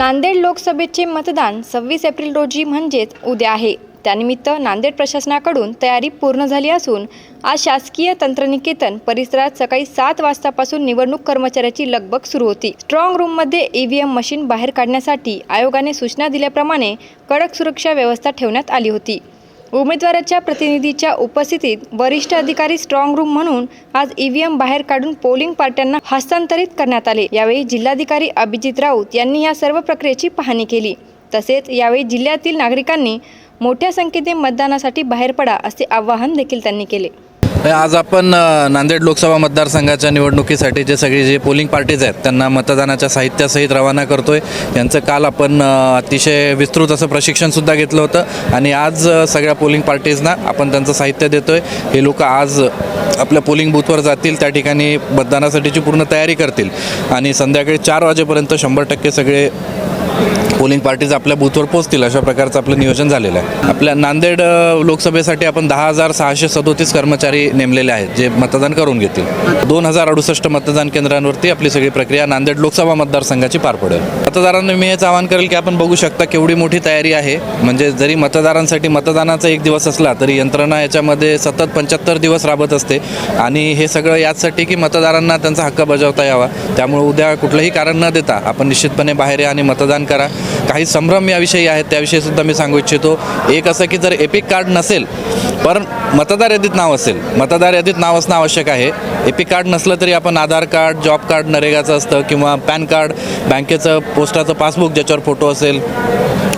नांदेड लोकसभेचे मतदान सव्वीस एप्रिल रोजी म्हणजेच उद्या आहे. त्यानिमित्त नांदेड प्रशासनाकडून तयारी पूर्ण झाली असून आज शासकीय तंत्रनिकेतन परिसरात सकाळी सात वाजतापासून निवडणूक कर्मचाऱ्याची लगबग सुरू होती. स्ट्रॉंग रूममध्ये ईव्हीएम मशीन बाहेर काढण्यासाठी आयोगाने सूचना दिल्याप्रमाणे कडक सुरक्षा व्यवस्था ठेवण्यात आली होती. उमेदवाराच्या प्रतिनिधीच्या उपस्थितीत वरिष्ठ अधिकारी स्ट्रॉंग रूम म्हणून आज ईव्हीएम बाहेर काढून पोलिंग पार्ट्यांना हस्तांतरित करण्यात आले. यावेळी जिल्हाधिकारी अभिजित राऊत यांनी या सर्व प्रक्रियेची पाहणी केली. तसेच यावेळी जिल्ह्यातील नागरिकांनी मोठ्या संख्येने मतदानासाठी बाहेर पडा असे आवाहन देखील त्यांनी केले. आज आपण नांदेड लोकसभा मतदारसंघाच्या निवडणुकीसाठी जे सगळे जे पोलिंग पार्टीज आहेत त्यांना मतदानाच्या साहित्यासहित रवाना करतोय. यांचं काल आपण अतिशय विस्तृत असं प्रशिक्षणसुद्धा घेतलं होतं. आणि आज सगळ्या पोलिंग पार्टीजना आपण त्यांचं साहित्य देतोय. हे लोक आज आपल्या पोलिंग बूथवर जातील त्या ठिकाणी मतदानासाठीची पूर्ण तयारी करतील. आणि संध्याकाळी चार वाजेपर्यंत शंभर टक्के सगळे पोलिंग पार्टीज आपल्या बूथवर पोहोचतील अशा प्रकारचं आपलं नियोजन झालेलं आहे. आपल्या नांदेड लोकसभेसाठी आपण दहा हजार सहाशे सदोतीस कर्मचारी नेमलेले आहेत जे मतदान करून घेतील. दोन हजार अडुसष्ट मतदान केंद्रांवरती आपली सगळी प्रक्रिया नांदेड लोकसभा मतदारसंघाची पार पडेल. मतदारांना मी हेच आवाहन करेल की आपण बघू शकता केवढी मोठी तयारी आहे. म्हणजे जरी मतदारांसाठी मतदानाचा एक दिवस असला तरी यंत्रणा याच्यामध्ये सतत पंच्याहत्तर दिवस राबत असते. आणि हे सगळं याचसाठी की मतदारांना त्यांचा हक्क बजावता यावा. त्यामुळे उद्या कुठलंही कारण न देता आपण निश्चितपणे बाहेर आणि मतदान करा. काही संभ्रम याविषयी आहेत त्याविषयी सुद्धा मी सांगू इच्छितो. एक असं की जर एपिक कार्ड नसेल पण मतदार यादीत नाव असेल मतदार यादीत नाव असणं आवश्यक आहे. एपिक कार्ड नसलं तरी आपण आधार कार्ड जॉब कार्ड नरेगाचं असतं किंवा पॅन कार्ड बँकेचं पोस्टाचं पासबुक ज्याच्यावर फोटो असेल.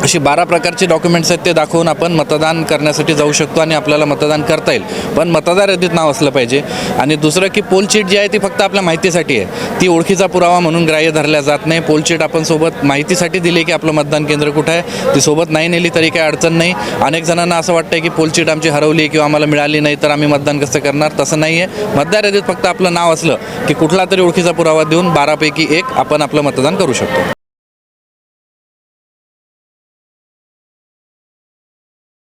अशी बारा प्रकारचे डॉक्युमेंट्स आहेत ते दाखवून आपण मतदान करण्यासाठी जाऊ शकतो आणि आपल्याला मतदान करता येईल. पण मतदार यादीत नाव असलं पाहिजे. आणि दुसरं की पोलचीट जी आहे ती फक्त आपल्या माहितीसाठी आहे. ती ओळखीचा पुरावा म्हणून ग्राह्य धरल्या जात नाही. पोलचीट आपण सोबत माहितीसाठी दिली की आपलं मतदान केंद्र कुठं आहे. ती सोबत नाही नेली तरी काही अडचण नाही. अनेक जणांना असं वाटतं की पोलचीट आमची हरवली किंवा आम्हाला मिळाली नाही तर आम्ही मतदान कसं करणार? तसं नाही आहे. मतदार यादीत फक्त आपलं नाव असलं की कुठला तरी ओळखीचा पुरावा देऊन बारापैकी एक आपण आपलं मतदान करू शकतो.